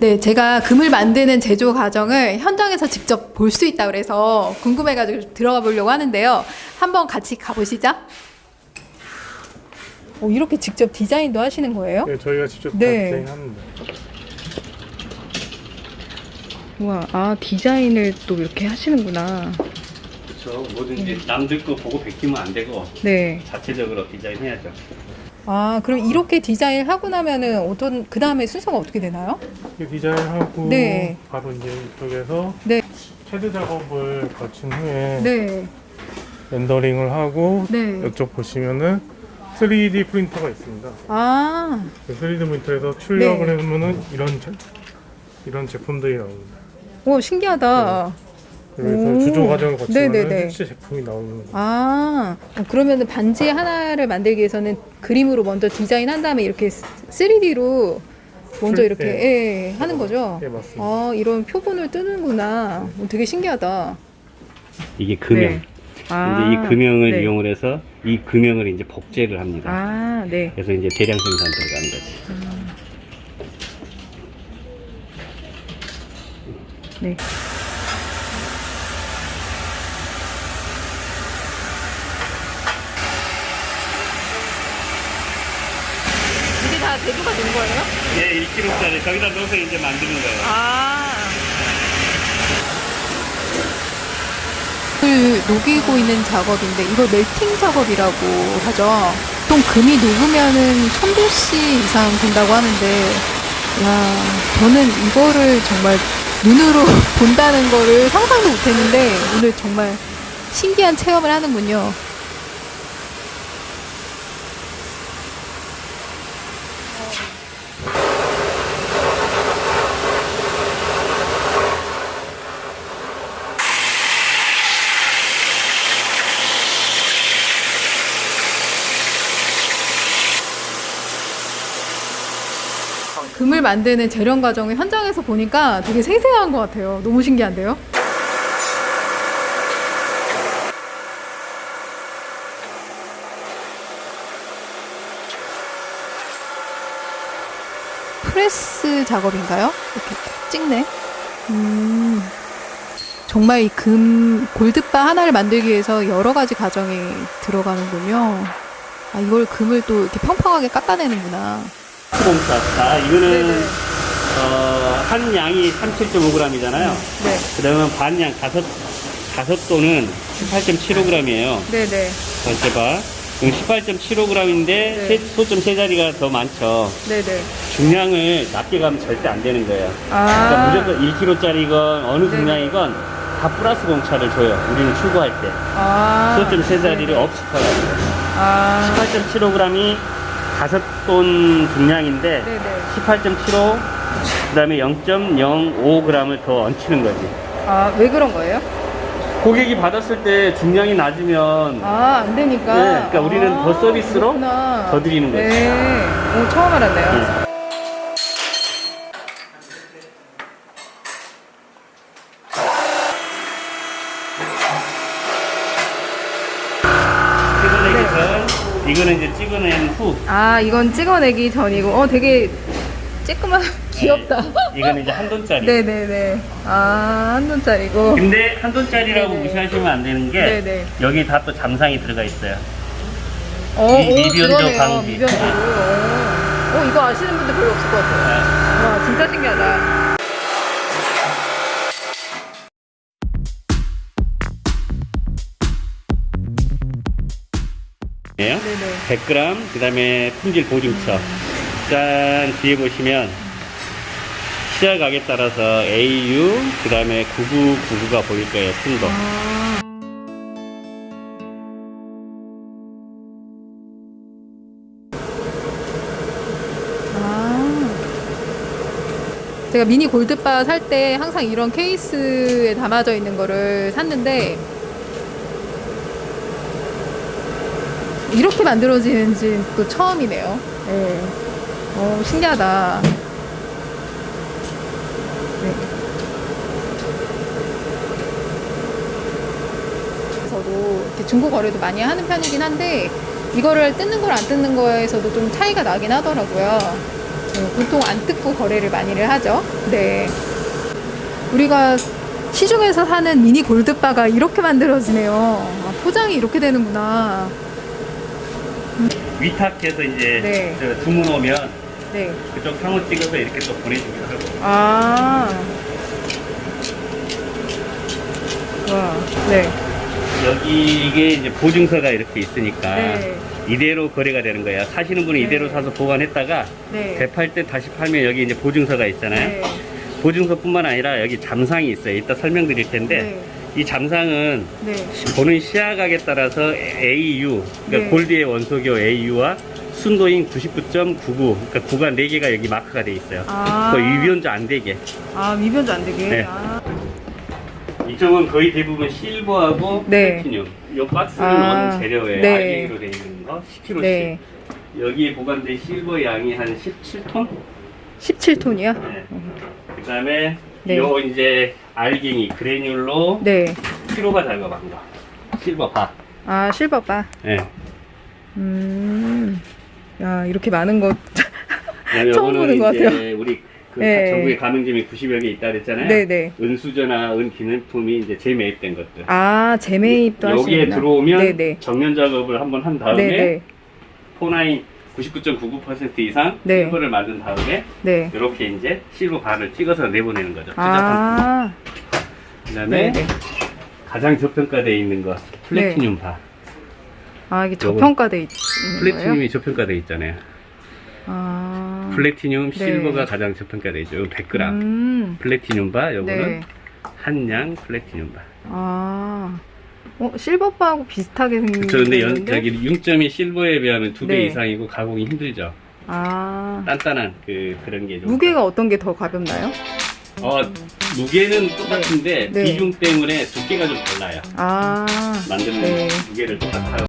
네, 제가 금을 만드는 제조 과정을 현장에서 직접 볼 수 있다 그래서 궁금해가지고 들어가 보려고 하는데요. 한번 같이 가보시죠. 오, 이렇게 직접 디자인도 하시는 거예요? 네, 저희가 직접 다 네. 디자인합니다. 와, 아 디자인을 또 이렇게 하시는구나. 그렇죠. 뭐든지 남들 거 보고 베끼면 안 되고 네. 자체적으로 디자인해야죠. 아, 그럼 이렇게 디자인 하고 나면은 어떤 그 다음에 순서가 어떻게 되나요? 이 디자인하고 네. 바로 이제 이쪽에서 네, 쉐드 작업을 거친 후에 네, 렌더링을 하고 네. 이쪽 보시면은 3D 프린터가 있습니다. 아, 그 3D 프린터에서 출력을 네. 해보면은 이런 제, 이런 제품들이 나옵니다. 오 신기하다. 그래서 오. 주조 과정을 거치면 네네네. 실제 제품이 나오는 거예요. 아, 그러면 반지 하나를 만들기 위해서는 그림으로 먼저 디자인한 다음에 이렇게 3D로 먼저 출- 이렇게 예, 하는 거죠? 네, 맞습니다. 아, 이런 표본을 뜨는구나. 어, 되게 신기하다. 이게 금형. 네. 아, 이제 이 금형을 네. 이용을 해서 이 금형을 이제 복제를 합니다. 아, 네. 그래서 이제 대량 생산 들어가는 거지. 네. 제조가 된 거예요? 예, 1kg짜리 거기다 넣어서 이제 만드는 거예요. 아. 을 녹이고 있는 작업인데 이걸 멜팅 작업이라고 하죠. 보통 금이 녹으면은 1000도씨 이상 된다고 하는데 야, 저는 이거를 정말 눈으로 본다는 거를 상상도 못 했는데 오늘 정말 신기한 체험을 하는군요. 금을 만드는 재련 과정을 현장에서 보니까 되게 생생한 것 같아요. 너무 신기한데요? 프레스 작업인가요? 이렇게 탁 찍네. 음, 정말 이 금 골드바 하나를 만들기 위해서 여러 가지 과정이 들어가는군요. 아, 이걸 금을 또 이렇게 평평하게 깎아내는구나. 자, 이거는 네네. 어, 한 양이 37.5g이잖아요. 네, 그러면 반양 다섯 다섯 또는 18.75g이에요. 네네, 전체 바. 그럼 18.75g인데 네. 소점 세 자리가 더 많죠. 네네. 중량을 낮게 가면 절대 안 되는 거예요. 아, 그러니까 무조건 1kg짜리건 어느. 중량이건 다 플러스 공차를 줘요. 우리는 출고할 때. 아, 소점 세 자리를 퍼요. 아, 18.75g이 다섯 돈 중량인데 네네. 18.75 그다음에 0.05g을 더 얹히는 거지. 아, 왜 그런 거예요? 고객이 받았을 때 중량이 낮으면 아, 안 되니까. 네, 그러니까 우리는 아, 더 서비스로 그렇구나. 더 드리는 거죠. 네. 오, 처음 알았네요. 네. 찍어내기 전 이거는 이제 찍어낸 후 아, 이건 찍어내기 전이고, 어, 되게 쬐끄만, 귀엽다. 네, 이거는 이제 한 돈짜리. 네네네. 아, 한 돈짜리고. 근데 한 돈짜리라고 네네. 무시하시면 안 되는 게 네네. 여기 다 또 잠상이 들어가 있어요. 어, 미- 미변조. 방지. 미변조. 어. 어, 이거 아시는 분들 별로 없을 것 같아요. 와, 진짜 신기하다. 예요? 네네. 100g, 그 다음에 품질 보증서. 짠, 뒤에 보시면 시작각에 따라서 AU, 그 다음에 9999가 보일 거예요, 순도. 아. 아. 제가 미니 골드바 살 때 항상 이런 케이스에 담아져 있는 거를 샀는데 이렇게 만들어지는지 또 처음이네요. 네. 어, 신기하다. 네. 저도 이렇게 중고 거래도 많이 하는 편이긴 한데 이거를 뜯는 걸 안 뜯는 거에서도 좀 차이가 나긴 하더라고요. 네, 보통 안 뜯고 거래를 많이를 하죠. 네. 우리가 시중에서 사는 미니 골드바가 이렇게 만들어지네요. 아, 포장이 이렇게 되는구나. 위탁해서 이제 네. 저 주문 오면 네. 그쪽 상호 찍어서 이렇게 또 보내주기도 하고. 아. 와. 네. 여기 이게 이제 보증서가 이렇게 있으니까 네. 이대로 거래가 되는 거야. 사시는 분은 네. 이대로 사서 보관했다가 네. 대팔 때 다시 팔면 여기 이제 보증서가 있잖아요. 네. 보증서뿐만 아니라 여기 잠상이 있어요. 이따 설명드릴 텐데 네. 이 잠상은 네. 보는 시야각에 따라서 AU, 그러니까 네. 골드의 원소교 AU와 순도인 99.99, 그러니까 구간 4개가 여기 마크가 돼 있어요. 아. 그 위변조 안 되게. 아, 미변도 안 되게. 네. 아. 이쪽은 거의 대부분 실버하고 네. 플래티늄. 이 박스를 아. 넣은 재료에 네. 알갱이로 되어 있는 거 10kg씩. 네. 여기에 보관된 실버 양이 한 17톤? 17톤이요? 네. 그 다음에 네. 요 이제 알갱이 그래뉼로 네. 키로가 작업한 거. 실버 바. 아, 실버바. 예. 음. 야, 이렇게 많은 것. 그다음에 처음 보는 것 같아요. 우리 그 네. 전국에 가맹점이 90여 개 있다 그랬잖아요. 네네. 은수저나 은기능품이 이제 재매입된 것들. 아, 재매입도 하시는 여기에 들어오면 네네. 정면 작업을 한번 한 다음에 네네. 포나인 99.99% 이상 네. 실버를 만든 다음에 네. 이렇게 이제 실버 반을 찍어서 내보내는 거죠. 아, 그다음에 네네. 가장 저평가되어 있는 거 플래티늄 바. 아, 이게 요거- 저평가돼 있는 거예요? 플래티늄이 저평가되어 있잖아요. 아. 플래티늄 네. 실버가 가장 저평가되어 있죠. 100g. 음. 플래티늄 바 요거는 네. 한양 플래티늄 바. 아. 어, 실버바하고 비슷하게 생긴 그렇죠. 근데 연, 건데? 여기 6점이 실버에 비하면 두 배 네. 이상이고 가공이 힘들죠. 아. 단단한 그 그런 게 좀. 무게가 어떤 게 더 가볍나요? 어 무게는 똑같은데 네. 비중 때문에 두께가 좀 달라요. 아. 만드는 네. 무게를 똑같아요.